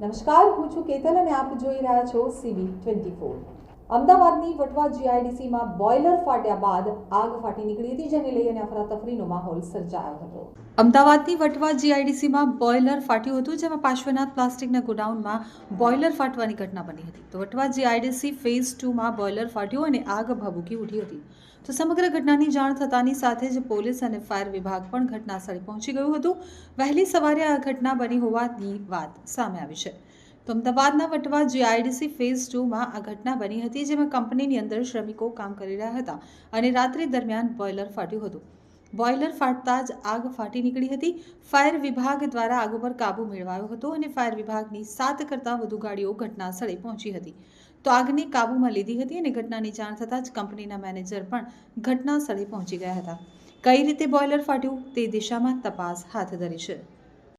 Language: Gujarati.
નમસ્કાર હું છું કેતન અને આપ જોઈ રહ્યા છો સીબી ટ્વેન્ટી ફોર અમદાવાદની વટવા જીઆઈડીસીમાં બોઇલર ફાટ્યા બાદ આગ ફાટી નીકળી હતી, જેને લઈને અફરાતફરીનો માહોલ સર્જાયો હતો. અમદાવાદની વટવા જીઆઈડીસીમાં બોઇલર ફાટ્યું હતું, જેમાં પાર્શ્વનાથ પ્લાસ્ટિકના ગોડાઉનમાં બોઇલર ફાટવાની ઘટના બની હતી. તો વટવા જીઆઈડીસી ફેઝ ટુમાં બોઇલર ફાટ્યું અને આગ ભભૂકી ઉઠી હતી. તો સમગ્ર ઘટનાની જાણ થતાની સાથે જ પોલીસ અને ફાયર વિભાગ પણ ઘટનાસ્થળે પહોંચી ગયું હતું. વહેલી સવારે આ ઘટના બની હોવાની વાત સામે આવી છે. તો અમદાવાદના વટવા જીઆઈડીસી ફેઝ ટુમાં આ ઘટના બની હતી, જેમાં કંપનીની અંદર શ્રમિકો કામ કરી રહ્યા હતા અને રાત્રિ દરમિયાન બોઇલર ફાટ્યું હતું. બોઇલર ફાટતા જ આગ ફાટી નીકળી હતી. ફાયર વિભાગ દ્વારા આગ ઉપર કાબુ મેળવાયો હતો અને ફાયર વિભાગની સાત કરતાં વધુ ગાડીઓ ઘટના સ્થળે પહોંચી હતી. તો આગને કાબૂમાં લીધી હતી અને ઘટનાની જાણ થતાં જ કંપનીના મેનેજર પણ ઘટના સ્થળે પહોંચી ગયા હતા. કઈ રીતે બોઇલર ફાટ્યું તે દિશામાં તપાસ હાથ ધરી છે.